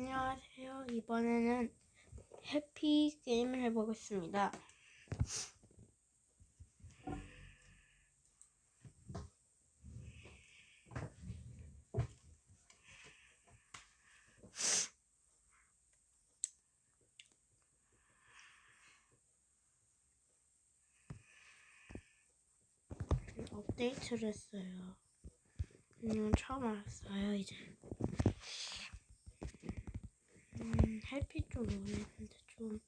안녕하세요. 이번에는 해피 게임을 해보겠습니다. 업데이트를 했어요. 음, 처음 알았어요, 이제. 음, 헬피 좀 오래했는데 좀,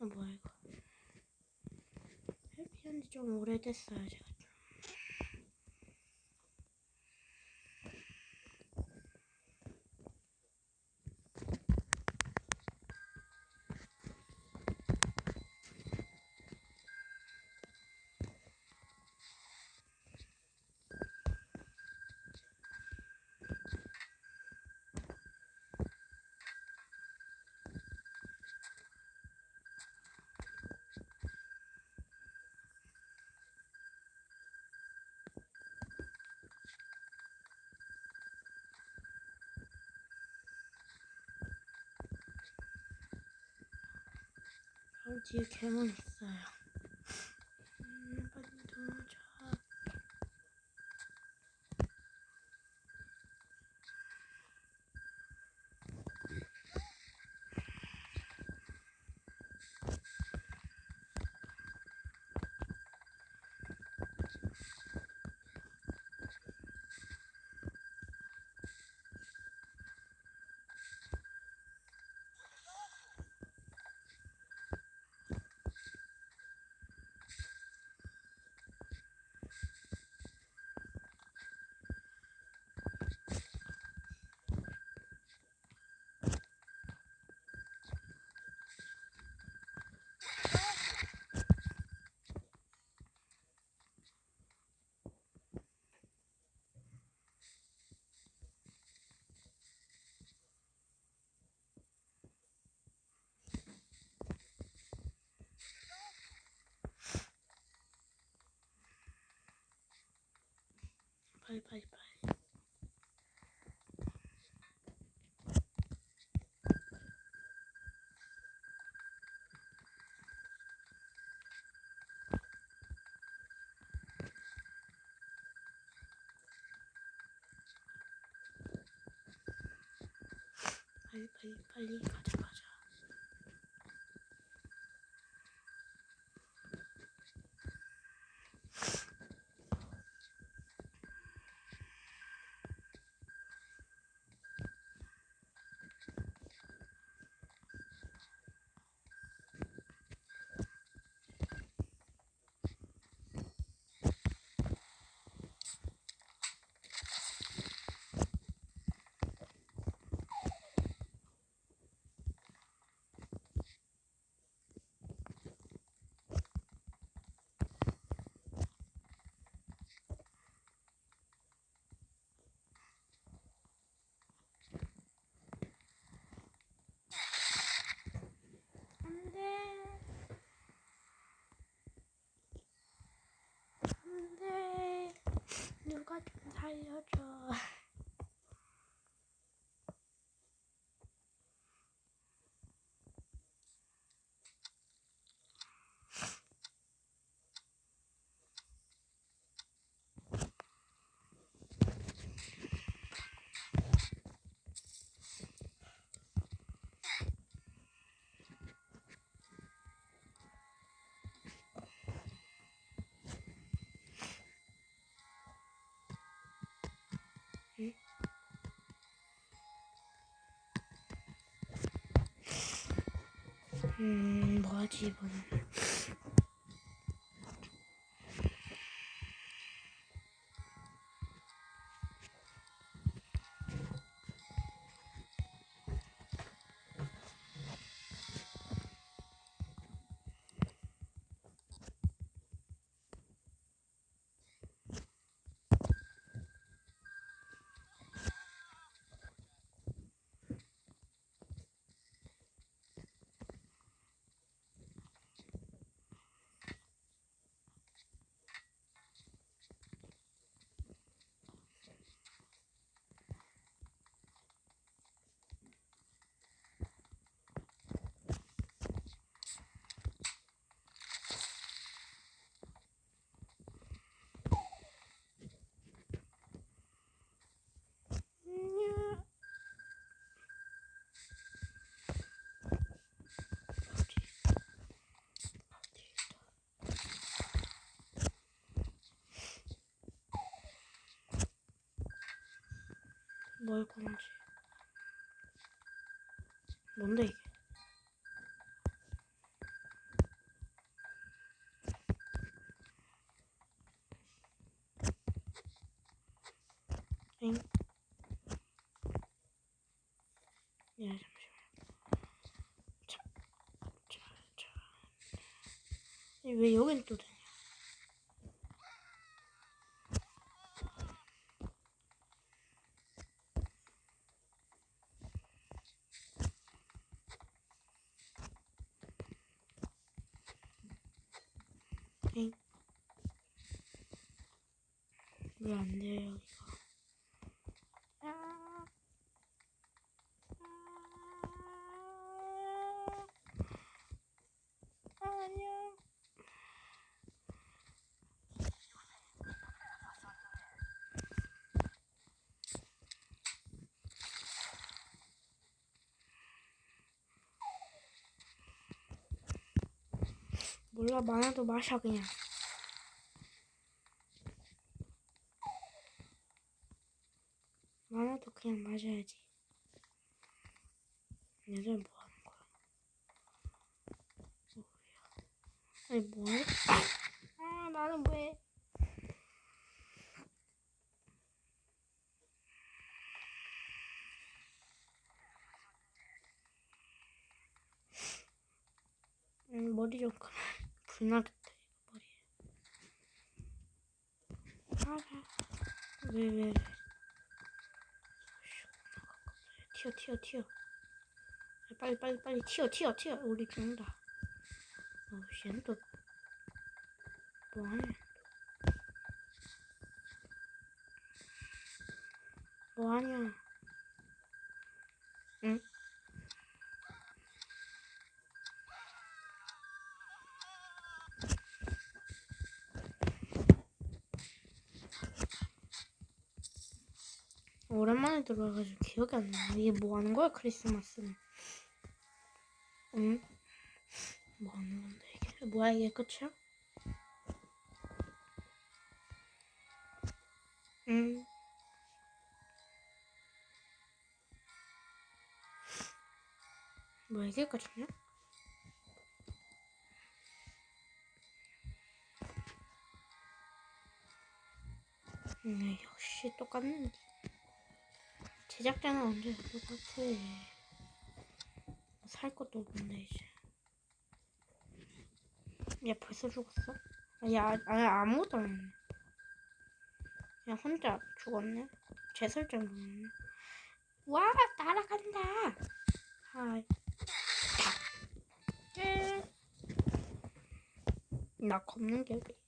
아, 뭐야, 이거. 헬피 한지 좀 오래됐어요, 제가 뒤에 괴물 있어요. 음, 빨리 도망쳐. 빨리, 빨리, 빨리. 빨리, 빨리, 빨리 가자, 가자. 안 돼. 안 돼. 누가 좀살 음, 뭐하지, 이번엔. 뭘 꺼내지? 뭔데 이게? 엥? 야 잠시만. 자, 자, 자. 왜 여긴 또되냐? 엥? 왜 안 돼요 여기가? 아. 아, 안녕. 몰라 많아도 마셔 그냥. 많아도 그냥 마셔야지. 얘들 뭐 하는 거야? 뭐야? 아니 뭐해? 아 나는 왜? 음, 머리 좀 그만 불나겠다 이거 머리에. 알아. 왜 왜? 왜. 튀어 튀어 튀어 빨리 빨리 빨리 튀어 튀어 튀어 우리 죽는다 어 얘는 또 뭐하냐 뭐하냐 응? 오랜만에 들어와가지고 기억이 안 나. 이게 뭐 하는 거야, 크리스마스는? 응? 뭐 하는 건데, 이게? 뭐야, 이게 끝이야? 응. 뭐야, 이게 끝이냐? 음, 역시 똑같네. 제작자는 언제 똑같아. 살 것도 없는데 이제. 얘 벌써 죽었어? 아, 아니 아무것도 안 했네. 그냥 혼자 죽었네. 제 설정 모르네. 와 날아간다. 하이. 예. 나 겁는 게 왜?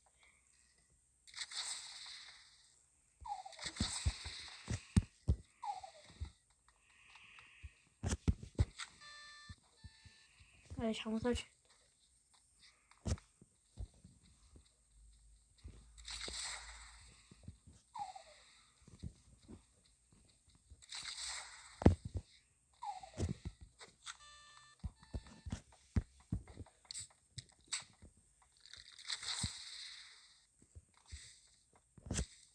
아 잘못 설치.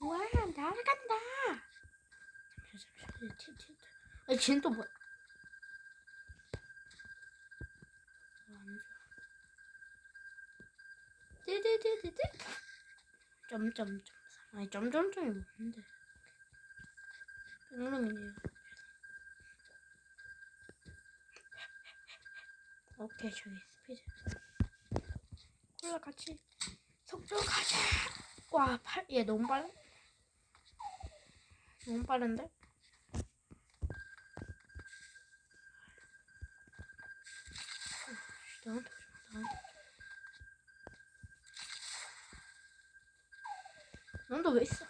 와 날아간다. 잠시만 잠시만. 티, 티, 티. 아니 쟤는 또 뭐야? 어, 안 좋아. 띠디디디디. 점점점. 아니 점점점이 뭔데? 뿅롱이네요. 오케이 저기 스피드. 콜라 같이 속도 가자. 와, 팔, 얘 너무 빨라. 너무 빠른데? 어, 나한테 오지 마, 나한테. 넌또왜 있어?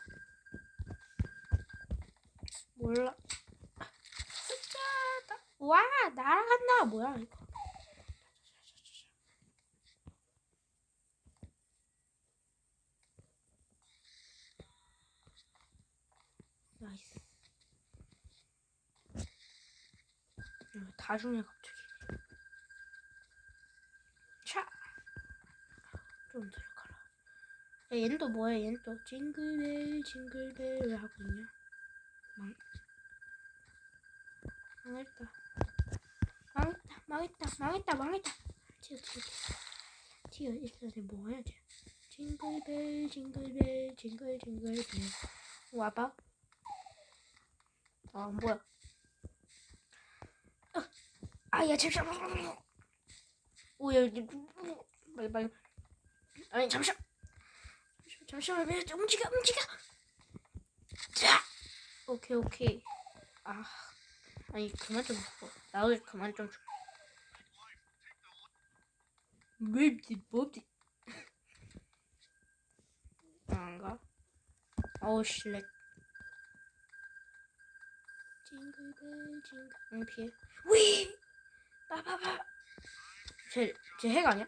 몰라. 숫자, 나, 와, 날아간다. 뭐야, 이거. 나이스. 어, 다 죽네 갑자기. 차. 좀 들어가라. 야, 얜또 뭐야? 얜또 징글벨 징글벨 왜 하고 있냐? 망. 망했다. 망했다. 망했다. 망했다. 망했다. 튀어 튀어 튀어. 튀어 일단은 뭐 해야지? 징글벨 징글벨 징글 징글벨 와봐. 아 뭐야? 어. 아야 잠시만. 오야 빨리 빨리. 아니 잠시만. 잠시만 왜 움직여 움직여. 자. 오케이 오케이. 아 아니 그만 좀 죽어. 나도 그만 좀 죽어. 맵지 뭐지? 안가? 어우 실렉. 징글벨 징글. 응 피해. 위. 빠바바. 쟤쟤 핵 아니야?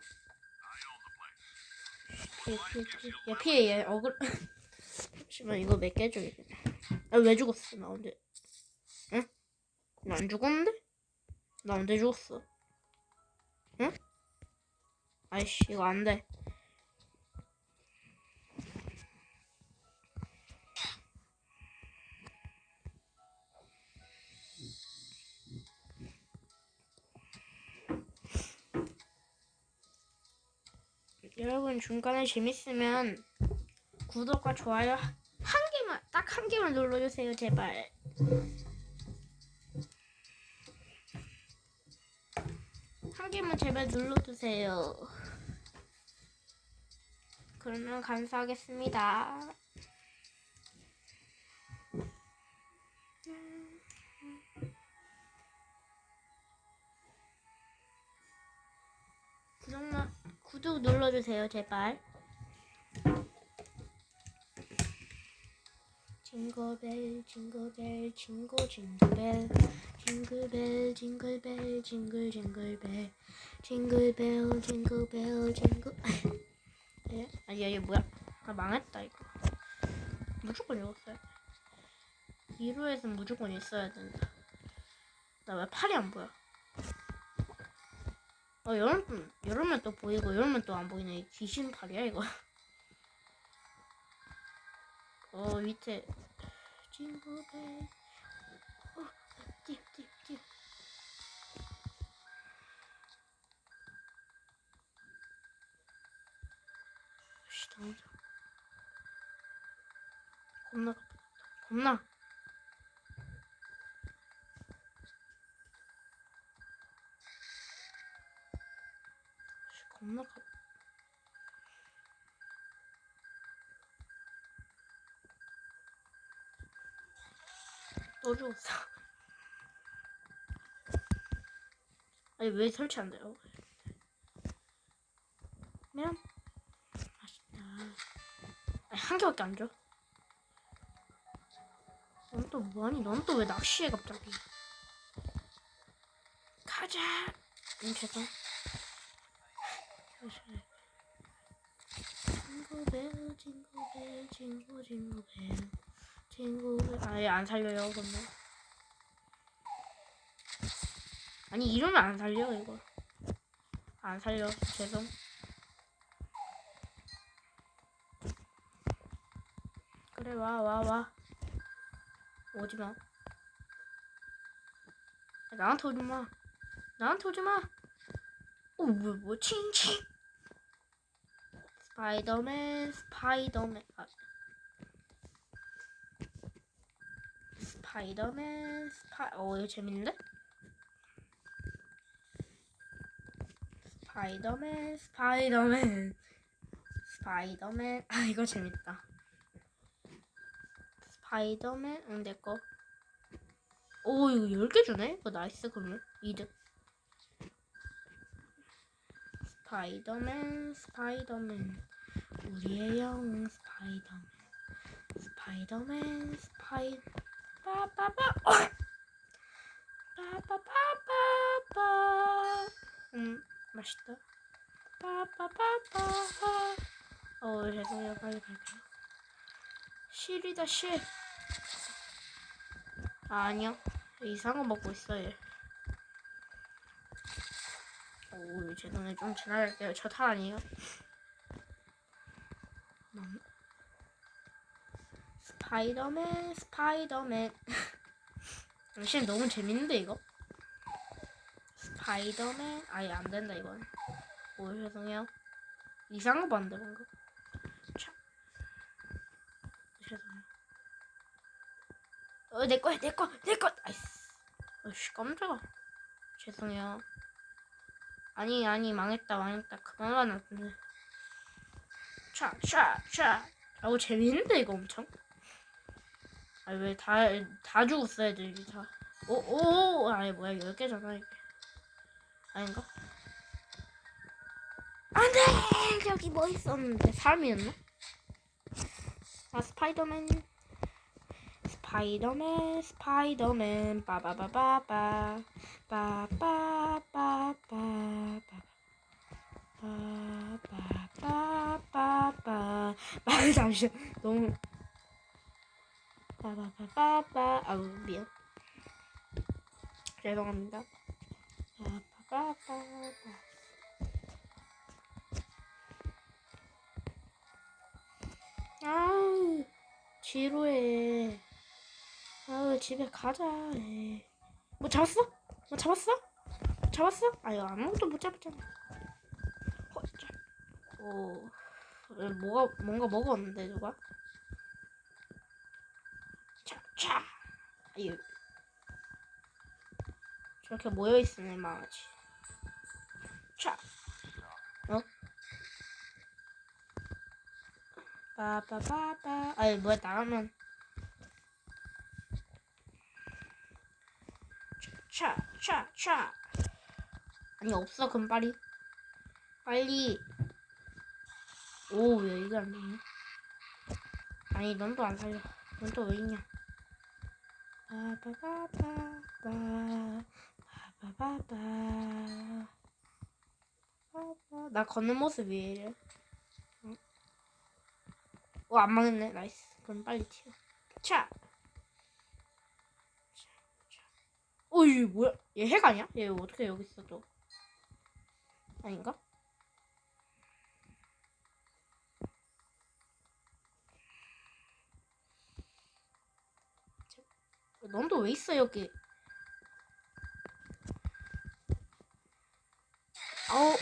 피해 피해 피해. 야 피해 얘 어글. 잠시만 이거 몇개 줘야겠네. 아왜 죽었어 나 언제? 응? 나 안 죽었는데? 나 언제 죽었어? 응? 아이씨 이거 안 돼. 여러분 중간에 재밌으면 구독과 좋아요 한 개만 딱 한 개만 눌러주세요 제발. 한 개만 제발 눌러주세요. 그러면 감사하겠습니다. 구독만 구독 눌러주세요 제발. 징글벨 징글벨 징고 징글벨. 징글벨 징글벨 징글 징글벨. 징글벨 징글벨 징글. 예? 아니 이게 뭐야? 아 망했다 이거. 무조건 읽었어야 돼. 2루에서 무조건 있어야 된다. 나 왜 팔이 안 보여 어 여름 여름엔 또 보이고 여름엔 또안 보이네. 이 귀신 팔이야 이거. 어 밑에. 징글벨 어 뛰어 뛰어 씨 당장. 겁나 겁나 또 죽었어. 아니 왜 설치 안 돼요? 미안. 맛있다. 아니 한 개밖에 안 줘. 넌 또 뭐하니? 넌 또 왜 낚시해 갑자기? 가자. 응 죄송. 징글벨 징글벨 징글 징글벨 징글벨 아예 안 살려요 그러면 아니 이러면 안 살려 이거. 안 살려 죄송. 그래 와 와 와. 오지마. 나한테 오지마. 나한테 오지마. 오뭐 뭐 칭칭. 스파이더맨 스파이더맨. 아. 스파이더맨 스파 어 이거 재밌는데? 스파이더맨 스파이더맨 스파이더맨. 아 이거 재밌다. 스파이더맨 응 내꺼 오 이거 10개 주네? 이거 나이스 그러면. 이득. 스파이더맨 스파이더맨. 우리의 영웅 스파이더맨. 스파이더맨 스파이 빠빠빠. 빠빠빠빠빠. 음 맛있다. 빠빠빠빠 어 죄송해요. 빨리 갈게요. 실이다 실. 아, 아니요. 이상한 거 먹고 있어 얘. 오, 죄송해요. 좀 지나갈게요. 저 탈 아니에요. 음. 스파이더맨, 스파이더맨. 당신 너무 재밌는데, 이거? 스파이더맨 아예 안 된다 이건. 오 죄송해요. 이상한 거 봤는데 뭔가. 참. 죄송해요. 어 내 거야 내 거 내 거. 아이씨. 어씨 깜짝아. 죄송해요. 아니 아니 망했다 망했다 그만 났는데. 차 차 차. 아우 재밌는데 이거 엄청. 아 왜 다 다 죽었어 애들이 다. 오오 아니 뭐야 열 개잖아 이게. 아닌가? 안돼 여기 뭐 있었는데 사람이었나? 아 스파이더맨 스파이더맨 스파이더맨 빠바바바바 빠빠빠빠빠 아 잠시만 너무 빠바바바바. 아우 미안. 죄송합니다. 빠바바바바 아우 지루해. 아우 집에 가자. 에이. 뭐 잡았어? 뭐 잡았어? 잡았어? 아유 아무것도 못 잡았잖아. 에, 뭐가 뭔가 먹었는데 누가 차차 아유 저렇게 모여 있으면 망하지 차 어? 빠빠빠빠. 아니 뭐야 나가면. 차 차 차 아니 없어 그럼 빨리. 빨리. 오 왜 이게 안 되냐? 아니 넌 또 안 살려. 넌 또 왜 있냐 나 걷는 모습 왜 이래 어, 안 망했네. 나이스. 그럼 빨리 튀어. 차! 어, 이게 뭐야? 얘 핵 아니야? 얘 어떻게 여기 있어, 또? 아닌가? 넌또 왜 있어, 여기? 아우.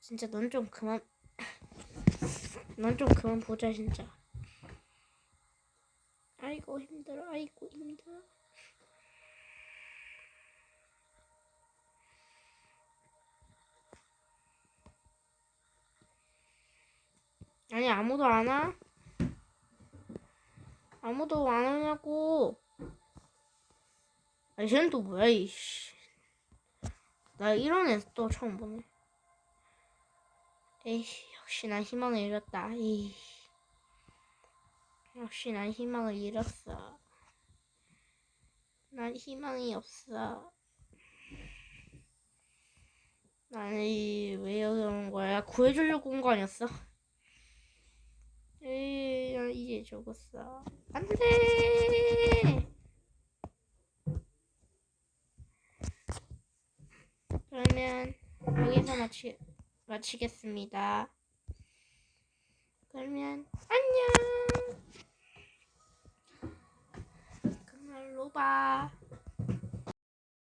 진짜 넌 좀 그만. 넌 좀 그만 보자 진짜. 아이고 힘들어. 아이고 힘들어. 아니 아무도 안 와? 아무도 안 오냐고. 아니 쟤는 또 뭐야 이씨. 나 이런 애 또 처음 보네. 에이 역시 난 희망을 잃었다. 에이. 역시 난 희망을 잃었어. 난 희망이 없어. 아니 왜 여기 온 거야? 구해주려고 온 거 아니었어? 이제 죽었어. 안 돼. 그러면 여기서 마치 마치겠습니다. 그러면 안녕. 그날로 봐.